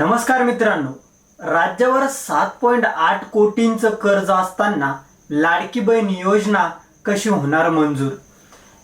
नमस्कार मित्रांनो. राज्यावर सात पॉईंट आठ कोटींचं कर्ज असताना लाडकी बहीण योजना कशी होणार मंजूर?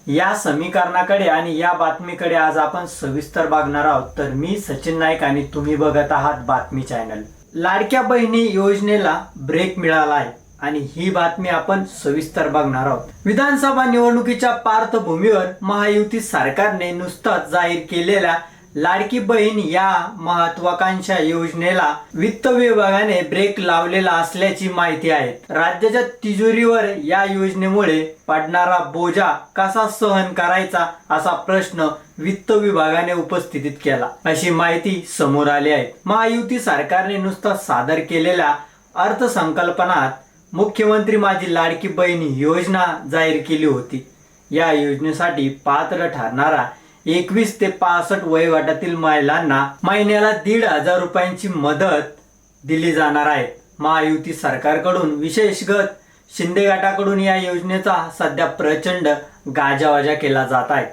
या समीकरणाकडे आणि या बातमीकडे आज आपण सविस्तर बघणार आहोत. तर मी सचिन नाईक आणि तुम्ही बघत आहात बातमी चॅनल. लाडक्या बहिणी योजनेला ब्रेक मिळाला आहे आणि ही बातमी आपण सविस्तर बघणार आहोत. विधानसभा निवडणुकीच्या पार्श्वभूमीवर महायुती सरकारने नुसताच जाहीर केलेल्या लाडकी बहीण या महत्वाकांक्षा योजनेला वित्त विभागाने ब्रेक लावलेला असल्याची माहिती आहे. राज्याच्या तिजोरीवर या योजनेमुळे पडणारा बोजा कसा सहन करायचा असा प्रश्न वित्त विभागाने उपस्थितीत केला. अशी माहिती समोर आली आहे. महायुती सरकारने नुसता सादर केलेल्या अर्थसंकल्पनात मुख्यमंत्री माझी लाडकी बहीण योजना जाहीर केली होती. या योजनेसाठी पात्र ठरणारा एकवीस ते पासष्ट वयोगटातील महिलांना महिन्याला दीड हजार रुपयांची मदत दिली जाणार आहे. महायुती सरकारकडून विशेषगत शिंदे गटाकडून या योजनेचा सध्या प्रचंड गाजावाजा केला जात आहे.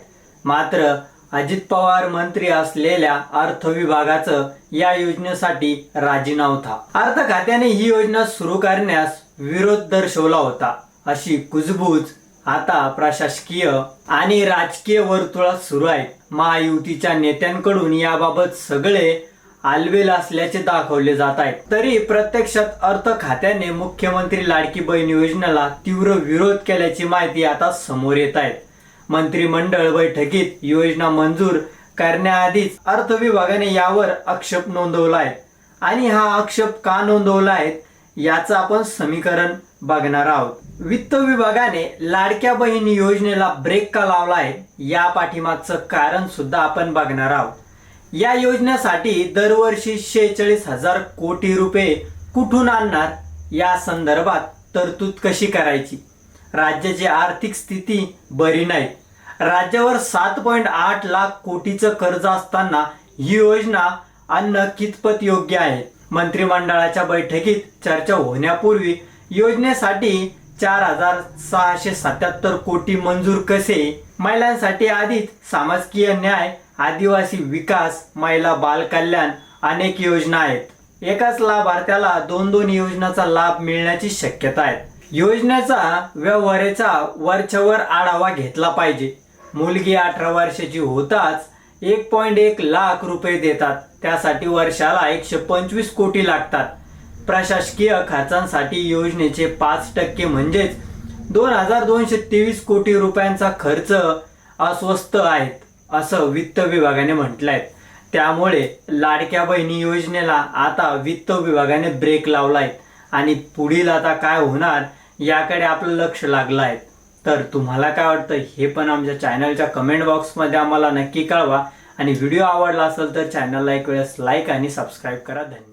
मात्र अजित पवार मंत्री असलेल्या अर्थ विभागाचं या योजनेसाठी राजीनामा नव्हता अर्थ खात्याने ही योजना सुरू करण्यास विरोध दर्शवला होता. अशी कुजबूज आता प्रशासकीय आणि राजकीय वर्तुळात सुरू आहे. महायुतीच्या नेत्यांकडून याबाबत सगळे आलवेल असल्याचे दाखवले जात आहेत तरी प्रत्यक्षात अर्थ खात्याने मुख्यमंत्री लाडकी बहीण योजनेला तीव्र विरोध केल्याची माहिती आता समोर येत आहे. मंत्रिमंडळ बैठकीत योजना मंजूर करण्याआधीच अर्थ विभागाने यावर आक्षेप नोंदवला आहे. आणि हा आक्षेप का नोंदवला आहे? याचं आपण समीकरण बघणार आहोत. वित्त विभागाने लाडक्या बहीण योजनेला ब्रेक का लावला आहे या पाठीमागचं कारण सुद्धा आपण बघणार आहोत. या योजनेसाठी दरवर्षी शेहेचाळीस हजार कोटी रुपये कुठून आणणार या संदर्भात तरतूद कशी करायची? राज्याची आर्थिक स्थिती बरी नाही. राज्यावर सात पॉईंट आठ लाख कोटीचं कर्ज असताना ही योजना आणणं कितपत योग्य आहे. मंत्रिमंडळाच्या बैठकीत चर्चा होण्यापूर्वी योजनेसाठी चार हजार सहाशे सत्याहत्तर कोटी मंजूर कसे? महिलांसाठी आधीच सामाजिक न्याय आदिवासी विकास महिला बाल कल्याण अनेक योजना आहेत. एकाच लाभार्थ्याला दोन दोन योजनाचा लाभ मिळण्याची शक्यता आहे. योजनेचा व्यवहारेचा वरच्यावर आढावा घेतला पाहिजे. मुलगी अठरा वर्षाची होताच एक पॉईंट एक लाख रुपये देतात. त्यासाठी वर्षाला एकशे पंचवीस कोटी लागतात. प्रशासकीय खर्चांसाठी योजनेचे पाच टक्के म्हणजेच दोन हजार दोनशे तेवीस कोटी रुपयांचा खर्च अस्वस्थ आहेत असं वित्त विभागाने म्हटलंय. त्यामुळे लाडक्या बहिणी योजनेला आता वित्त विभागाने ब्रेक लावला आहे आणि पुढील आता काय होणार याकडे आपलं लक्ष लागलं आहे तर तुम्हाला काय वाटतं? हे पण आमच्या चॅनलच्या कमेंट बॉक्समध्ये आम्हाला नक्की कळवा. आणि व्हिडिओ आवडला असेल तर चॅनलला एक वेळेस लाईक आणि सबस्क्राईब करा. धन्यवाद.